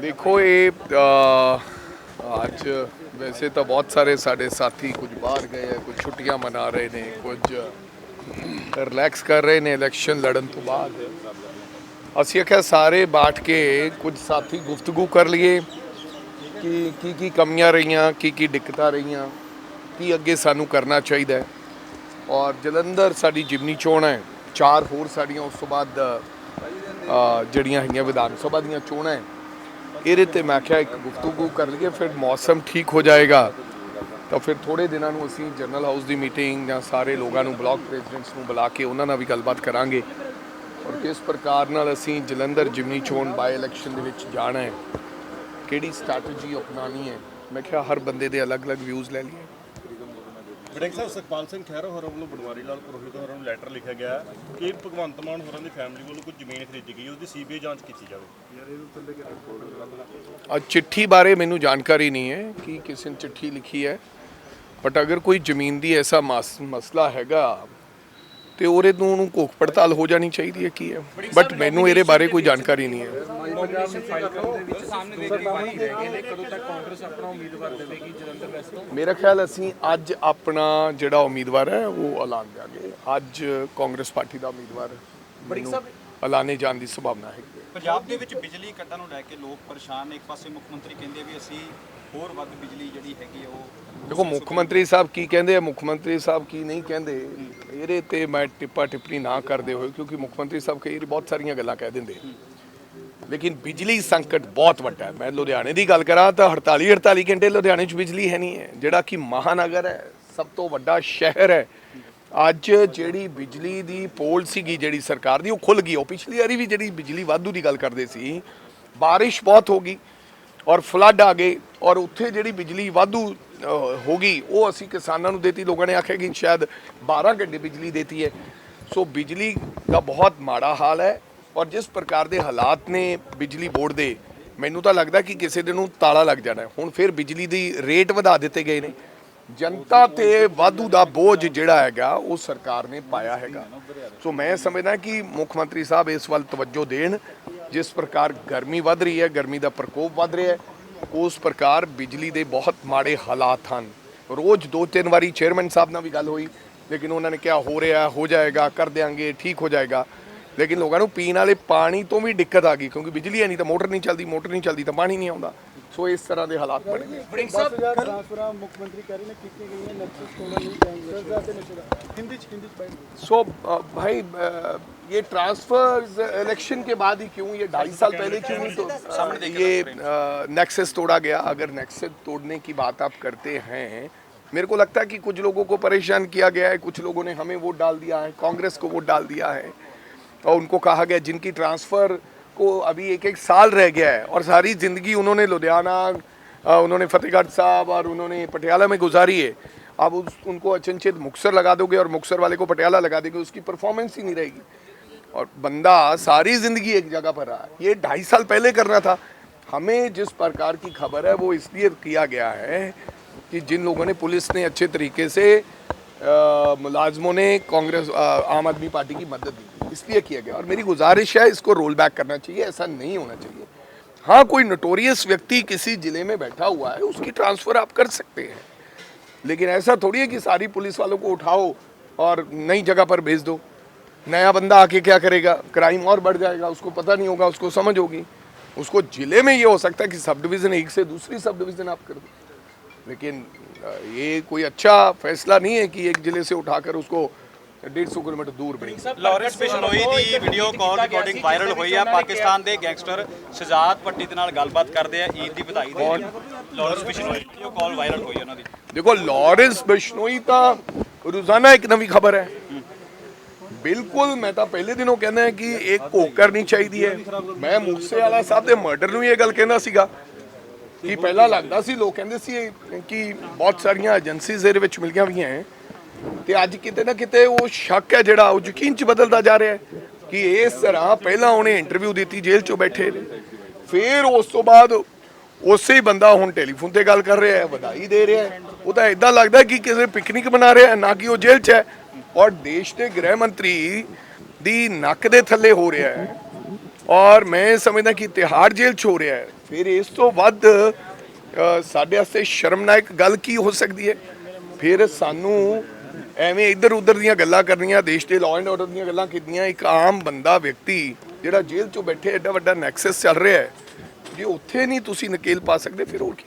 ਦੇਖੋ ਇਹ ਅੱਜ ਵੈਸੇ ਤਾਂ ਬਹੁਤ ਸਾਰੇ ਸਾਡੇ ਸਾਥੀ ਕੁਝ ਬਾਹਰ ਗਏ ਹੈ ਕੁਝ ਛੁੱਟੀਆਂ ਮਨਾ ਰਹੇ ਨੇ, ਕੁਝ ਰਿਲੈਕਸ ਕਰ ਰਹੇ ਨੇ ਇਲੈਕਸ਼ਨ ਲੜਨ ਤੋਂ ਬਾਅਦ। ਅਸੀਂ ਆਖਿਆ ਸਾਰੇ ਬਾਟ ਕੇ ਕੁਝ ਸਾਥੀ ਗੁਫ਼ਤਗੂ ਕਰ ਲਈਏ, ਕਿ ਕੀ ਕੀ ਕਮੀਆਂ ਰਹੀਆਂ, ਕੀ ਕੀ ਦਿੱਕਤਾਂ ਰਹੀਆਂ, ਕੀ ਅੱਗੇ ਸਾਨੂੰ ਕਰਨਾ ਚਾਹੀਦਾ ਹੈ। ਔਰ ਜਲੰਧਰ ਸਾਡੀ ਜਿਮਨੀ ਚੋਣ ਹੈ, ਚਾਰ ਹੋਰ ਸਾਡੀਆਂ ਉਸ ਤੋਂ ਬਾਅਦ ਜਿਹੜੀਆਂ ਹੈਗੀਆਂ ਵਿਧਾਨ ਸਭਾ ਦੀਆਂ ਚੋਣਾਂ ਹੈ ਇਹਦੇ ਤੇ ਮੈਂ ਕਿਹਾ ਇੱਕ ਗੁਫ਼ਤਗੂ ਕਰ ਲਈਏ, ਫਿਰ ਮੌਸਮ ਠੀਕ ਹੋ ਜਾਏਗਾ। ਤਾਂ ਫਿਰ ਥੋੜੇ ਦਿਨਾਂ ਨੂੰ ਅਸੀਂ ਜਨਰਲ ਹਾਊਸ ਦੀ ਮੀਟਿੰਗ ਜਾਂ ਸਾਰੇ ਲੋਕਾਂ ਨੂੰ, ਬਲਾਕ ਪ੍ਰੈਜ਼ੀਡੈਂਟਸ ਨੂੰ ਬੁਲਾ ਕੇ ਉਹਨਾਂ ਨਾਲ ਵੀ ਗੱਲਬਾਤ ਕਰਾਂਗੇ। ਔਰ ਕਿਸ ਪ੍ਰਕਾਰ ਨਾਲ ਅਸੀਂ ਜਲੰਧਰ ਜਿਮਨੀ ਚੋਣ ਬਾਈ ਇਲੈਕਸ਼ਨ ਦੇ ਵਿੱਚ ਜਾਣਾ ਹੈ, ਕਿਹੜੀ ਸਟ੍ਰੈਟਜੀ ਅਪਣਾਣੀ ਹੈ? ਮੈਂ ਕਿਹਾ ਹਰ ਬੰਦੇ ਦੇ ਅਲੱਗ-ਅਲੱਗ ਵਿਊਜ਼ ਲੈ ਲਈਏ। ਵਿਧਾਇਕ ਸਾਹਿਬ ਸੁਖਪਾਲ ਸਿੰਘ ਖਹਿਰਾ ਹੋਰਾਂ ਵੱਲੋਂ ਬਨਵਾਰੀ ਲਾਲ ਪੁਰੋਹਿਤ ਹੋਰਾਂ ਨੂੰ ਲੈਟਰ ਲਿਖਿਆ ਗਿਆ ਹੈ ਕਿ ਭਗਵੰਤ ਮਾਨ ਹੋਰਾਂ ਦੀ ਫੈਮਿਲੀ ਵੱਲੋਂ ਕੁਝ ਜ਼ਮੀਨ ਖਰੀਦੀ ਗਈ ਉਸ ਦੀ ਸੀਬੀਆਈ ਜਾਂਚ ਕੀਤੀ ਜਾਵੇ। ਅੱਜ ਚਿੱਠੀ ਬਾਰੇ ਮੈਨੂੰ ਜਾਣਕਾਰੀ ਨਹੀਂ ਹੈ ਕਿ ਕਿਸੇ ਨੇ ਚਿੱਠੀ ਲਿਖੀ ਹੈ ਬਟ ਅਗਰ ਕੋਈ ਜ਼ਮੀਨ ਦੀ ਐਸਾ ਮਸ- ਮਸਲਾ ਹੈਗਾ ਤੇ ਉਹਦੇ ਨੂੰ ਉਹਨੂੰ ਕੋਖ ਪੜਤਾਲ ਹੋ ਜਾਣੀ ਚਾਹੀਦੀ ਹੈ ਕੀ ਹੈ? ਬਟ ਮੈਨੂੰ ਇਹਦੇ ਬਾਰੇ ਕੋਈ ਜਾਣਕਾਰੀ ਨਹੀਂ ਹੈ। ਤੋਂ? ਮੇਰਾ ਖਿਆਲ ਅਸੀਂ ਅੱਜ ਆਪਣਾ ਜਿਹੜਾ ਉਮੀਦਵਾਰ ਹੈ ਉਹ ਐਲਾਨ ਦਿਆਂਗੇ। ਅੱਜ ਕਾਂਗਰਸ ਪਾਰਟੀ ਦਾ ਉਮੀਦਵਾਰ ਐਲਾਨੇ ਜਾਣ ਦੀ ਸੰਭਾਵਨਾ ਹੈਗੀ ਹੈ। ਪੰਜਾਬ ਦੇ ਵਿੱਚ ਬਿਜਲੀ ਕੱਟਾਂ ਨੂੰ ਲੈ ਕੇ ਲੋਕ ਪਰੇਸ਼ਾਨ ਨੇ। ਇੱਕ ਪਾਸੇ ਮੁੱਖ ਮੰਤਰੀ ਕਹਿੰਦੇ ਵੀ ਅਸੀਂ ਹੋਰ ਵੱਧ ਬਿਜਲੀ ਜਿਹੜੀ ਹੈਗੀ ਉਹ ਦੇਖੋ, ਮੁੱਖ ਮੰਤਰੀ ਸਾਹਿਬ ਕੀ ਕਹਿੰਦੇ ਆ, ਮੁੱਖ ਮੰਤਰੀ ਸਾਹਿਬ ਕੀ ਨਹੀਂ ਕਹਿੰਦੇ, ਇਹਦੇ ਤੇ ਮੈਂ ਟਿੱਪਾ ਟਿੱਪਣੀ ਨਾ ਕਰਦੇ ਹੋਏ, ਕਿਉਂਕਿ ਮੁੱਖ ਮੰਤਰੀ ਸਾਹਿਬ ਕਈ ਬਹੁਤ ਸਾਰੀਆਂ ਗੱਲਾਂ ਕਹਿ ਦਿੰਦੇ ਲੇਕਿਨ ਬਿਜਲੀ ਸੰਕਟ ਬਹੁਤ ਵੱਡਾ ਹੈ। ਮੈਂ ਲੁਧਿਆਣੇ ਦੀ ਗੱਲ ਕਰਾਂ ਤਾਂ 48 48 ਘੰਟੇ ਲੁਧਿਆਣੇ 'ਚ ਬਿਜਲੀ ਹੈ ਨਹੀਂ ਹੈ। ਜਿਹੜਾ ਕਿ ਮਹਾਨਗਰ ਹੈ, ਸਭ ਤੋਂ ਵੱਡਾ ਸ਼ਹਿਰ ਹੈ ਅੱਜ ਜਿਹੜੀ ਬਿਜਲੀ ਦੀ ਪੋਲ ਸੀਗੀ ਜਿਹੜੀ ਸਰਕਾਰ ਦੀ, ਉਹ ਖੁੱਲ ਗਈ। ਉਹ ਪਿਛਲੀ ਵਾਰੀ ਵੀ ਜਿਹੜੀ ਬਿਜਲੀ ਵਾਧੂ ਦੀ ਗੱਲ ਕਰਦੇ ਸੀ, ਬਾਰਿਸ਼ ਬਹੁਤ ਹੋ ਗਈ ਔਰ ਫਲੱਡ ਆ ਗਏ ਔਰ ਉੱਥੇ ਜਿਹੜੀ ਬਿਜਲੀ ਵਾਧੂ ਹੋ ਗਈ, ਉਹ ਅਸੀਂ ਕਿਸਾਨਾਂ ਨੂੰ ਦੇਤੀ। ਲੋਕਾਂ ਨੇ ਆਖਿਆ ਕਿ ਸ਼ਾਇਦ 12 ਘੰਟੇ ਬਿਜਲੀ ਦੇਤੀ ਹੈ। ਸੋ ਬਿਜਲੀ ਦਾ ਬਹੁਤ ਮਾੜਾ ਹਾਲ ਹੈ ਔਰ ਜਿਸ ਪ੍ਰਕਾਰ ਦੇ ਹਾਲਾਤ ਨੇ ਬਿਜਲੀ ਬੋਰਡ ਦੇ, ਮੈਨੂੰ ਤਾਂ ਲੱਗਦਾ ਕਿ ਕਿਸੇ ਦਿਨ ਨੂੰ ਤਾਲਾ ਲੱਗ ਜਾਣਾ ਹੁਣ ਫਿਰ ਬਿਜਲੀ ਦੀ ਰੇਟ ਵਧਾ ਦਿੱਤੇ ਗਏ ਨੇ। ਜਨਤਾ ਤੇ ਵਾਧੂ ਦਾ ਬੋਝ ਜਿਹੜਾ ਹੈਗਾ, ਉਹ ਸਰਕਾਰ ਨੇ ਪਾਇਆ ਹੈਗਾ। ਸੋ ਮੈਂ ਸਮਝਦਾ ਕਿ ਮੁੱਖ ਮੰਤਰੀ ਸਾਹਿਬ ਇਸ ਵੱਲ ਤਵੱਜੋ ਦੇਣ, ਜਿਸ ਪ੍ਰਕਾਰ ਗਰਮੀ ਵੱਧ ਰਹੀ ਹੈ, ਗਰਮੀ ਦਾ ਪ੍ਰਕੋਪ ਵੱਧ ਰਿਹਾ ਹੈ, ਉਸ ਪ੍ਰਕਾਰ ਬਿਜਲੀ ਦੇ ਬਹੁਤ ਮਾੜੇ ਹਾਲਾਤ ਹਨ। ਰੋਜ਼ ਦੋ ਤਿੰਨ ਵਾਰੀ ਚੇਅਰਮੈਨ ਸਾਹਿਬ ਨਾਲ ਵੀ ਗੱਲ ਹੋਈ, ਲੇਕਿਨ ਉਹਨਾਂ ਨੇ ਕਿਹਾ, ਹੋ ਰਿਹਾ, ਹੋ ਜਾਏਗਾ, ਕਰ ਦਿਆਂਗੇ, ਠੀਕ ਹੋ ਜਾਏਗਾ। ਲੇਕਿਨ ਲੋਕਾਂ ਨੂੰ ਪੀਣ ਵਾਲੇ ਪਾਣੀ ਤੋਂ ਵੀ ਦਿੱਕਤ ਆ ਗਈ, ਕਿਉਂਕਿ ਬਿਜਲੀ ਹੈ ਨਹੀਂ ਤਾਂ ਮੋਟਰ ਨਹੀਂ ਚੱਲਦੀ, ਮੋਟਰ ਨਹੀਂ ਚੱਲਦੀ ਤਾਂ ਪਾਣੀ ਨਹੀਂ ਆਉਂਦਾ। ਸੋ ਇਸ ਤਰ੍ਹਾਂ ਦੇ ਹਾਲਾਤ ਬਣੇ ਨੇ ਵੜਿੰਗ ਸਾਹਿਬ ਟ੍ਰਾਂਸਫਰਾਂ ਮੁੱਖ ਮੰਤਰੀ ਕਹਿ ਰਹੇ ਨੇ ਕੀਤੀਆਂ ਗਈਆਂ ਨੈਕਸਸ ਤੋੜਨ ਨਹੀਂ ਜਾਏਂਗੇ ਸਰਦਾਰ ਤੇ ਨਸ਼ੇ ਦਾ ਹਿੰਦੀ ਚ ਹਿੰਦੀ ਚ ਬਾਈ सो भाई अ, ये ट्रांसफर इलेक्शन के बाद ही क्यों ये ढाई साल पहले क्यों नहीं तो ये नेक्सस तोड़ा गया अगर नेक्सस तोड़ने की बात आप करते हैं मेरे को लगता है कि कुछ लोगों को परेशान किया गया है कुछ लोगों ने हमें वोट डाल दिया है कांग्रेस को वोट डाल दिया है और उनको कहा गया जिनकी ट्रांसफर को अभी एक एक साल रह गया है और सारी ज़िंदगी उन्होंने लुधियाना उन्होंने फतेहगढ़ साहब और उन्होंने पटियाला में गुजारी है। अब उस, उनको अचंचित मुक्सर लगा दोगे और मुक्सर वाले को पटियाला लगा दोगे उसकी परफॉर्मेंस ही नहीं रहेगी। और बंदा सारी ज़िंदगी एक जगह पर रहा। ये ढाई साल पहले करना था। हमें जिस प्रकार की खबर है वो इसलिए किया गया है कि जिन लोगों ने पुलिस ने अच्छे तरीके से मुलाजमों ने कांग्रेस आम आदमी पार्टी की मदद दी। इसलिए किया गया। और मेरी गुजारिश है, इसको रोल बैक करना चाहिए, ऐसा नहीं होना चाहिए। हाँ कोई नोटोरियस व्यक्ति किसी ज़िले में बैठा हुआ है, उसकी ट्रांसफ़र आप कर सकते हैं। लेकिन ऐसा थोड़ी है कि सारी पुलिस वालों को उठाओ और नई जगह पर भेज दो। नया बंदा आके क्या करेगा? क्राइम और बढ़ जाएगा, उसको पता नहीं होगा, उसको समझ होगी। उसको ज़िले में ये हो सकता है कि सब डिवीज़न एक से दूसरी सब डिवीज़न आप कर दो। लेकिन ये कोई अच्छा फैसला नहीं है कि एक ज़िले से उठाकर उसको 150 ਕਿਲੋਮੀਟਰ ਦੂਰ ਬਣੀ। ਲਾਰੈਂਸ ਬਿਸ਼ਨੋਈ ਦੀ ਵੀਡੀਓ ਕਾਲ ਰਿਕਾਰਡਿੰਗ ਵਾਇਰਲ ਹੋਈ ਆ। ਪਾਕਿਸਤਾਨ ਦੇ ਗੈਂਗਸਟਰ ਸ਼ਜਾਤ ਪੱਟੀ ਦੇ ਨਾਲ ਗੱਲਬਾਤ ਕਰਦੇ ਆ ਈਦ ਦੀ ਵਧਾਈ ਦੇ ਲਾਰੈਂਸ ਬਿਸ਼ਨੋਈ ਦੀ ਵੀਡੀਓ ਕਾਲ ਵਾਇਰਲ ਹੋਈ ਉਹਨਾਂ ਦੀ। ਦੇਖੋ ਲਾਰੈਂਸ ਬਿਸ਼ਨੋਈ ਤਾਂ ਰੋਜ਼ਾਨਾ ਇੱਕ ਨਵੀਂ ਖਬਰ ਹੈ। ਬਿਲਕੁਲ ਮੈਂ ਤਾਂ ਪਹਿਲੇ ਦਿਨੋਂ ਕਹਿੰਦਾ ਕਿ ਇਹ ਘੋਕ ਕਰਨੀ ਚਾਹੀਦੀ ਹੈ। ਮੈਂ ਮੂਸੇ ਵਾਲਾ ਸਾਹਿਬ ਦੇ ਮਰਡਰ ਨੂੰ ਇਹ ਗੱਲ ਕਹਿੰਦਾ ਸੀਗਾ। ਕੀ ਪਹਿਲਾਂ ਲੱਗਦਾ ਸੀ ਲੋਕ ਕਹਿੰਦੇ ਸੀ ਕਿ ਬਹੁਤ ਸਾਰੀਆਂ ਏਜੰਸੀਜ਼ ਇਹਦੇ ਵਿੱਚ ਮਿਲ ਗਈਆਂ ਵੀ ਹੈ। ਤੇ ਅੱਜ ਕਿਤੇ ਨਾ ਕਿਤੇ ਉਹ ਸ਼ੱਕ ਹੈ ਜਿਹੜਾ ਉਹ ਯਕੀਨ ਚ ਬਦਲਦਾ ਜਾ ਰਿਹਾ ਹੈ ਕਿ ਇਸ ਤਰ੍ਹਾਂ ਪਹਿਲਾਂ ਉਹਨੇ ਇੰਟਰਵਿਊ ਦਿੱਤੀ ਜੇਲ੍ਹ ਚੋਂ ਬੈਠੇ ਨੇ। ਫਿਰ ਉਸ ਤੋਂ ਬਾਅਦ ਉਸੇ ਹੀ ਬੰਦਾ ਹੁਣ ਟੈਲੀਫੋਨ ਤੇ ਗੱਲ ਕਰ ਰਿਹਾ ਹੈ ਵਧਾਈ ਦੇ ਰਿਹਾ ਹੈ। ਉਹ ਤਾਂ ਇਦਾਂ ਲੱਗਦਾ ਕਿ ਕਿਸੇ ਪਿਕਨਿਕ ਮਨਾ ਰਿਹਾ ਹੈ ਨਾ ਕਿ ਉਹ ਜੇਲ੍ਹ 'ਚ ਹੈ। ਔਰ ਦੇਸ਼ ਦੇ ਗ੍ਰਹਿ ਮੰਤਰੀ ਦੀ ਨੱਕ ਦੇ ਥੱਲੇ ਹੋ ਰਿਹਾ ਹੈ। ਔਰ ਮੈਂ ਸਮਝਦਾ ਕਿ ਤਿਹਾੜ ਜੇਲ੍ਹ 'ਚ ਹੋ ਰਿਹਾ ਹੈ। ਫਿਰ ਇਸ ਤੋਂ ਵੱਧ ਅ, ਸਾਡੇ ਵਾਸਤੇ ਸ਼ਰਮਨਾਇਕ ਗੱਲ ਕੀ ਹੋ ਸਕਦੀ ਹੈ? ਫਿਰ ਸਾਨੂੰ ਐਵੇਂ ਇੱਧਰ ਉੱਧਰ ਦੀਆਂ ਗੱਲਾਂ ਕਰਨੀਆਂ, ਦੇਸ਼ ਦੇ ਲਾਅ ਐਂਡ ਆਰਡਰ ਦੀਆਂ ਗੱਲਾਂ ਕੀਤੀਆਂ, ਇੱਕ ਆਮ ਬੰਦਾ, ਵਿਅਕਤੀ ਜਿਹੜਾ ਜੇਲ੍ਹ 'ਚੋਂ ਬੈਠੇ, ਐਡਾ ਵੱਡਾ ਨੈਕਸਸ ਚੱਲ ਰਿਹਾ ਹੈ, ਜੇ ਉੱਥੇ ਨਹੀਂ ਤੁਸੀਂ ਨਕੇਲ ਪਾ ਸਕਦੇ, ਫਿਰ ਹੋਰ ਕੀ?